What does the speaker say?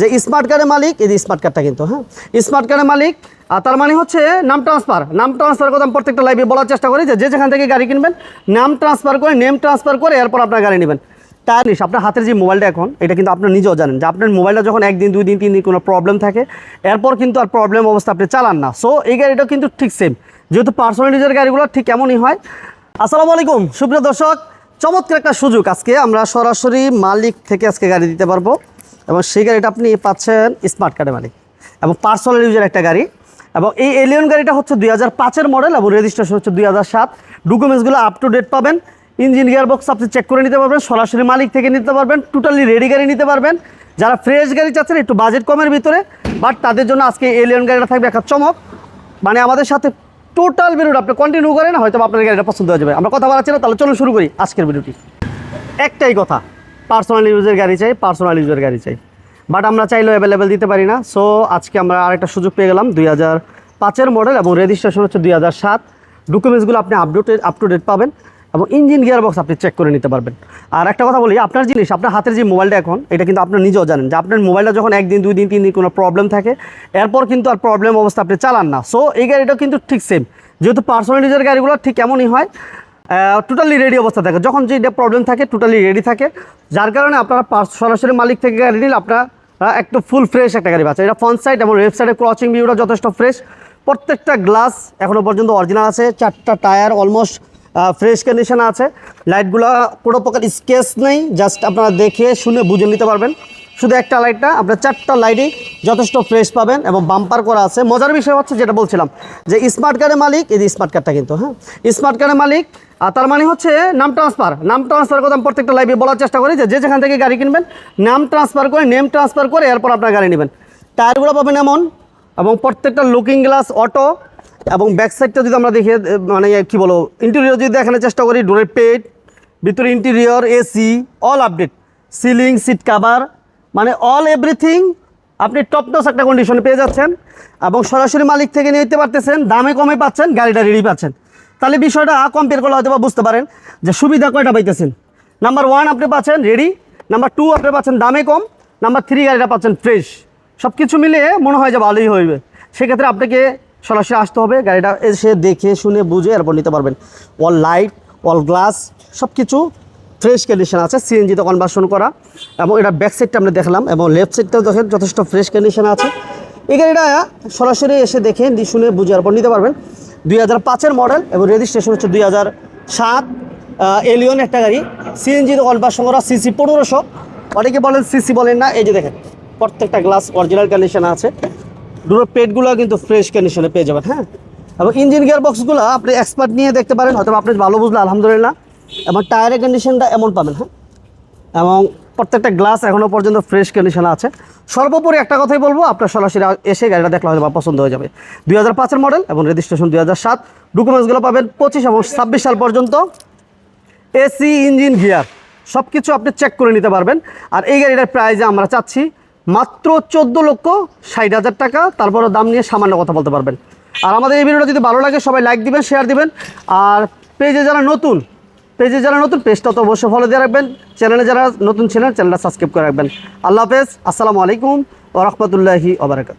যে স্মার্ট কার্ডের মালিক, এই যে স্মার্ট কার্ডটা কিন্তু হ্যাঁ? স্মার্ট কার্ডের মালিক, আর তার মানে হচ্ছে নাম ট্রান্সফার নাম ট্রান্সফার কথা প্রত্যেকটা লাইভে বলার চেষ্টা করি যে যেখান থেকে গাড়ি কিনবেন, নাম ট্রান্সফার করে নেম ট্রান্সফার করে, এরপর আপনার গাড়ি নেবেন। জিনিস আপনার হাতের যে মোবাইলটা এখন, এটা কিন্তু আপনার নিজেও জানেন যে আপনার মোবাইলটা যখন একদিন দুই দিন তিন দিন কোনো প্রবলেম থাকে, এরপর কিন্তু আর প্রবলেম অবস্থা আপনি চালান না। সো এই গাড়িটা কিন্তু ঠিক সেম যেহেতু পার্সোনাল ইউজের গাড়িগুলো ঠিক এমনই হয়। আসসালামু আলাইকুম, সুপ্রিয় দর্শক। চমৎকার একটা সুযোগ আজকে আমরা সরাসরি মালিক থেকে আজকে গাড়ি দিতে পারব। এবং সেই গাড়িটা আপনি পাচ্ছেন স্মার্ট কার্ডের মালিক। এবং পার্সোনাল ইউজের একটা গাড়ি। এবং এই এলিয়ন গাড়িটা হচ্ছে দুই হাজার পাঁচের মডেল এবং রেজিস্ট্রেশন হচ্ছে দুই হাজার সাত। ডকুমেন্টসগুলো আপ টু ডেট পাবেন। ইঞ্জিন গিয়ার বক্স আপনি চেক করে নিতে পারবেন। সরাসরি মালিক থেকে নিতে পারবেন। টোটালি রেডি গাড়ি নিতে পারবেন। যারা ফ্রেশ গাড়ি চাচ্ছেন, একটু বাজেট কমের ভিতরে। বাট তাদের জন্য আজকে এলিয়ন গাড়িটা থাকবে একটা চমক। মানে আমাদের সাথে টোটাল ভিডিওটা আপনি কন্টিনিউ করেন, হয়তো আপনার গাড়িটা পছন্দ হয়ে যাবে। আমরা কথা বলাচ্ছি না তাহলে চলুন শুরু করি আজকের ভিডিওটি একটাই কথা। পার্সোনাল ইউজের গাড়ি চাই পার্সোনাল ইউজের গাড়ি চাই। বাট আমরা চাইলেও অ্যাভেলেবেল দিতে পারি না। সো আজকে আমরা আরেকটা সুযোগ পেয়ে গেলাম। দুই হাজার পাঁচের মডেল এবং রেজিস্ট্রেশন হচ্ছে দুই হাজার সাত। ডকুমেন্টসগুলো আপনি আপডেটেড আপ টু ডেট পাবেন এবং ইঞ্জিন গিয়ার বক্স আপনি চেক করে নিতে পারবেন। আর একটা কথা বলি, আপনার জিনিস, আপনার হাতের যে মোবাইলটা এখন, এটা কিন্তু আপনার নিজেও জানেন যে আপনার মোবাইলটা যখন একদিন দুই দিন তিন দিন কোনো প্রবলেম থাকে, এরপর কিন্তু আর প্রবলেম অবস্থা আপনি চালান না। সো এই গাড়িটা কিন্তু ঠিক সেম যেহেতু পার্সোনাল ইউজের গাড়িগুলো ঠিক এমনই হয় টোটালি রেডি অবস্থা থাকে যখন যে প্রবলেম থাকে টোটালি রেডি থাকে। যার কারণে আপনারা সরাসরি মালিক থেকে গাড়ি নিলে আপনারা একটু ফুল ফ্রেশ একটা গাড়ি পাচ্ছেন। এটা ফ্রন্ট সাইড এবং লেফট সাইডের ক্রচিং ভিউটা যথেষ্ট ফ্রেশ প্রত্যেকটা গ্লাস এখনও পর্যন্ত অরিজিনাল আছে। চারটা টায়ার অলমোস্ট ফ্রেশ কন্ডিশন আছে। লাইটগুলো কোনো প্রকার স্কেচ নেই জাস্ট আপনারা দেখে শুনে বুঝে নিতে পারবেন। শুধু একটা লাইটটা আপনার চারটা লাইটই যথেষ্ট ফ্রেশ পাবেন এবং বাম্পার করা আছে। মজার বিষয় হচ্ছে যেটা বলছিলাম, যে স্মার্ট কার্ডের মালিক, এই যে স্মার্ট কার্ডটা কিন্তু হ্যাঁ? স্মার্ট কার্ডের মালিক, আর তার মানে হচ্ছে নাম ট্রান্সফার নাম ট্রান্সফার কথা প্রত্যেকটা লাইভে বলার চেষ্টা করি, যে যেখান থেকে গাড়ি কিনবেন, নাম ট্রান্সফার করে নেম ট্রান্সফার করে, এরপর আপনার গাড়ি নেবেন। টায়ারগুলো পাবেন এমন, এবং প্রত্যেকটা লুকিং গ্লাস অটো এবং ব্যাক সাইডটা যদি আমরা দেখি মানে কি বলো ইন্টেরিয়র যদি দেখানোর চেষ্টা করি, ডোরের পেট ভিতরে interior AC all update ceiling seat cover মানে অল এভরিথিং আপনি টপ নস একটা কন্ডিশনে পেয়ে যাচ্ছেন এবং সরাসরি মালিক থেকে নিতে পারতেছেন, দামে কমে পাচ্ছেন, গাড়িটা রেডি পাচ্ছেন। তাহলে বিষয়টা কম্পেয়ার করলে হয়তো বা বুঝতে পারেন যে সুবিধা কয়টা পাইতেছেন। নাম্বার ওয়ান আপনি পাচ্ছেন রেডি নাম্বার টু আপনি পাচ্ছেন দামে কম নাম্বার থ্রি গাড়িটা পাচ্ছেন ফ্রেশ সব কিছু মিলিয়ে মনে হয় যে ভালোই হইবে। সেক্ষেত্রে আপনাকে সরাসরি আসতে হবে, গাড়িটা এসে দেখে শুনে বুঝে এরপর নিতে পারবেন। অল লাইট অল গ্লাস সব কিছু ফ্রেশ কন্ডিশন আছে সিএনজিতে কনভার্সন করা। এবং এটা ব্যাক সাইডটা আমরা দেখলাম, এবং লেফট সাইডটাও দেখেন যথেষ্ট ফ্রেশ কন্ডিশন আছে। এই গাড়িটা সরাসরি এসে দেখে শুনে বুঝে এরপর নিতে পারবেন। দুই হাজার পাঁচের মডেল এবং রেজিস্ট্রেশন হচ্ছে দুই হাজার সাত। এলিয়ন একটা গাড়ি সিএনজিতে কনভার্সন করা সিসি পনেরোশো। অনেকে বলেন সিসি বলেন না, এই যে দেখেন, প্রত্যেকটা গ্লাস অরিজিনাল কন্ডিশন আছে। দুটো পেটগুলো কিন্তু ফ্রেশ কন্ডিশনে পেয়ে যাবেন হ্যাঁ? এবং ইঞ্জিন গিয়ার বক্সগুলো আপনি এক্সপার্ট নিয়ে দেখতে পারেন হয়তো আপনি ভালো বুঝলে, আলহামদুলিল্লাহ। এবং টায়ারের কন্ডিশনটা এমন পাবেন হ্যাঁ? এবং প্রত্যেকটা গ্লাস এখনও পর্যন্ত ফ্রেশ কন্ডিশনে আছে। সর্বোপরি একটা কথাই বলব, আপনার সরাসরি এসে গাড়িটা দেখলে হয়তো পছন্দ হয়ে যাবে। দুই হাজার পাঁচের মডেল এবং রেজিস্ট্রেশন দুই হাজার সাত ডকুমেন্টসগুলো পাবেন পঁচিশ এবং ছাব্বিশ সাল পর্যন্ত। এসি ইঞ্জিন গিয়ার সব কিছু আপনি চেক করে নিতে পারবেন। আর এই গাড়িটার প্রাইজে আমরা চাচ্ছি মাত্র চোদ্দ লক্ষ ষাট হাজার টাকা। তারপরও দাম নিয়ে সামান্য কথা বলতে পারবেন। আর আমাদের এই ভিডিওটা যদি ভালো লাগে, সবাই লাইক দিবেন শেয়ার দিবেন। আর পেজে যারা নতুন পেজে যারা নতুন পেজটা তো অবশ্যই ফলো দিয়ে রাখবেন। চ্যানেলে যারা নতুন ছিলেন চ্যানেলটা সাবস্ক্রাইব করে রাখবেন। আল্লাহ হাফেজ, আসসালামু আলাইকুম ও রহমতুল্লাহি ওবরাকাত